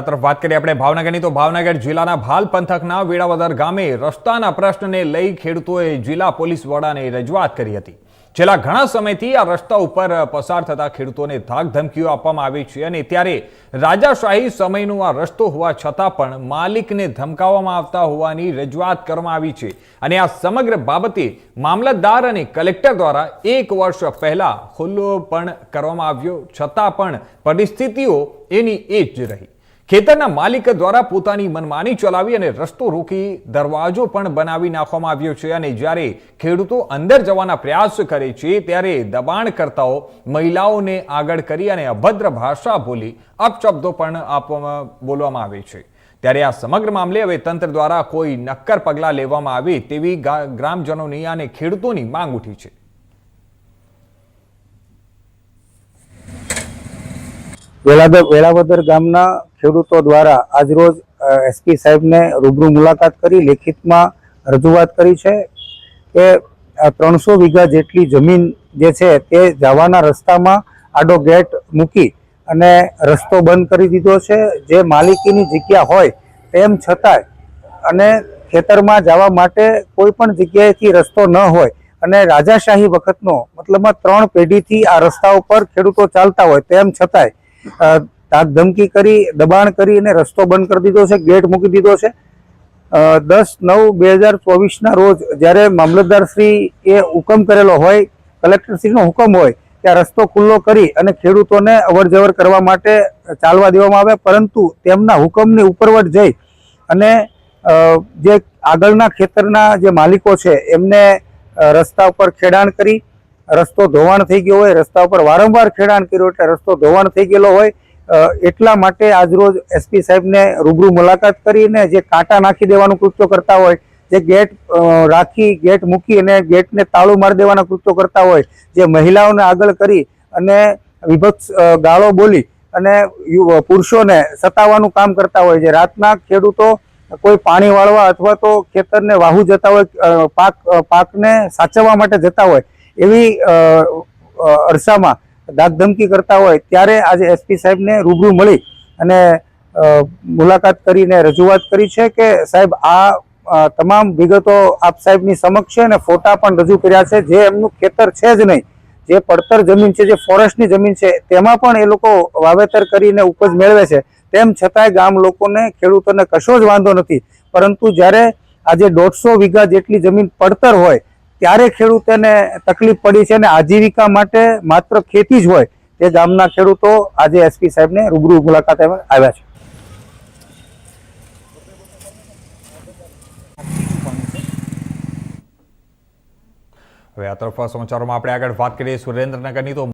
તરફ વાત કરીએ આપણે ભાવનગરની. તો ભાવનગર જિલ્લાના ભાલ પંથકના વેળાવદર ગામે રસ્તાના પ્રશ્નને લઈ ખેડૂતોએ જિલ્લા પોલીસ વડાને રજૂઆત કરી હતી. છેલ્લા ઘણા સમયથી આ રસ્તા ઉપર પસાર થતા ખેડૂતોને ધાક ધમકીઓ આપવામાં આવી છે અને ત્યારે રાજાશાહી સમયનો આ રસ્તો હોવા છતાં પણ માલિકને ધમકાવવામાં આવતા હોવાની રજૂઆત કરવામાં આવી છે. અને આ સમગ્ર બાબતે મામલતદાર અને કલેક્ટર દ્વારા એક વર્ષ પહેલા ખુલ્લો પણ કરવામાં આવ્યો. છતાં પણ પરિસ્થિતિઓ એની એ જ રહી. ખેતરના માલિક દ્વારા પોતાની મનમાની ચલાવી અને રસ્તો રોકી દરવાજો પણ બનાવી નાખવામાં આવ્યો છે અને જ્યારે ખેડૂતો અંદર જવાના પ્રયાસ કરે છે, ત્યારે દબાણકર્તાઓ મહિલાઓને આગળ કરી અને અભદ્ર ભાષા બોલી અપશબ્દો પણ આપવામાં, બોલવામાં આવે છે. ત્યારે આ સમગ્ર મામલે હવે તંત્ર દ્વારા કોઈ નક્કર પગલાં લેવામાં આવે તેવી ગ્રામજનોની અને ખેડૂતોની માંગ ઉઠી છે. વેળાદર વેળાવદર ગામના ખેડૂતો દ્વારા આજરોજ એસપી સાહેબને રૂબરૂ મુલાકાત કરી, લેખિતમાં રજૂઆત કરી છે કે ત્રણસો વીઘા જેટલી જમીન જે છે તે જવાના રસ્તામાં આડો ગેટ મૂકી અને રસ્તો બંધ કરી દીધો છે. જે માલિકીની જગ્યા હોય તેમ છતાંય અને ખેતરમાં જવા માટે કોઈ પણ જગ્યાએથી રસ્તો ન હોય અને રાજાશાહી વખતનો મતલબમાં ત્રણ પેઢીથી આ રસ્તા ઉપર ખેડૂતો ચાલતા હોય તેમ છતાંય ધમકી કરી, દબાણ કરી અને રસ્તો બંધ કરી દીધો છે, ગેટ મૂકી દીધો છે. દસ નવ બે હજાર ચોવીસના રોજ જ્યારે મામલતદારશ્રી એ હુકમ કરેલો હોય કલેક્ટરશ્રીનો હુકમ હોય કે રસ્તો ખુલ્લો કરી અને ખેડૂતોને અવરજવર કરવા માટે ચાલવા દેવામાં આવે પરંતુ તેમના હુકમની ઉપરવટ જઈ અને જે આગળના ખેતરના જે માલિકો છે, એમને રસ્તા ઉપર ખેડાણ કરી રસ્તો ધોવાણ થઈ ગયો હોય, રસ્તા ઉપર વારંવાર ખેડાણ કર્યું એટલે રસ્તો ધોવાણ થઈ ગયેલો હોય એટલા માટે આજરોજ એસપી સાહેબને રૂબરૂ મુલાકાત કરીને જે કાંટા નાખી દેવાનું કૃત્યો કરતા હોય, જે ગેટ રાખી, ગેટ મૂકી અને ગેટને તાળું મારી દેવાના કૃત્યો કરતા હોય, જે મહિલાઓને આગળ કરી અને વિભક્ત ગાળો બોલી અને પુરુષોને સતાવવાનું કામ કરતા હોય છે રાતના ખેડૂતો કોઈ પાણી વાળવા અથવા તો ખેતરને વાહુ જતા હોય પાક પાકને સાચવવા માટે જતા હોય એવી અરસામાં ધાકધમકી કરતા હોય ત્યારે આજે એસપી સાહેબને રૂબરૂ મળી અને મુલાકાત કરીને રજૂઆત કરી છે કે સાહેબ, આ તમામ વિગતો આપ સાહેબની સમક્ષ છે અને ફોટા પણ રજૂ કર્યા છે, જે એમનું ખેતર છે જ નહીં. જે પડતર જમીન છે, જે ફોરેસ્ટની જમીન છે, તેમાં પણ એ લોકો વાવેતર કરીને ઉપજ મેળવે છે. તેમ છતાંય ગામ લોકોને, ખેડૂતોને કશો જ વાંધો નથી. પરંતુ જ્યારે આજે દોઢસો વીઘા જેટલી જમીન પડતર હોય ત્યારે ખેડૂતોને તકલીફ પડી છે અને આજીવિકા માટે માત્ર ખેતી જ હોય તે ગામના ખેડૂતો આજે એસપી સાહેબને રૂબરૂ મુલાકાતે આવ્યા છે. હવે આ તરફ સમાચારોમાં આપણે આગળ વાત કરીએ સુરેન્દ્રનગરની. તો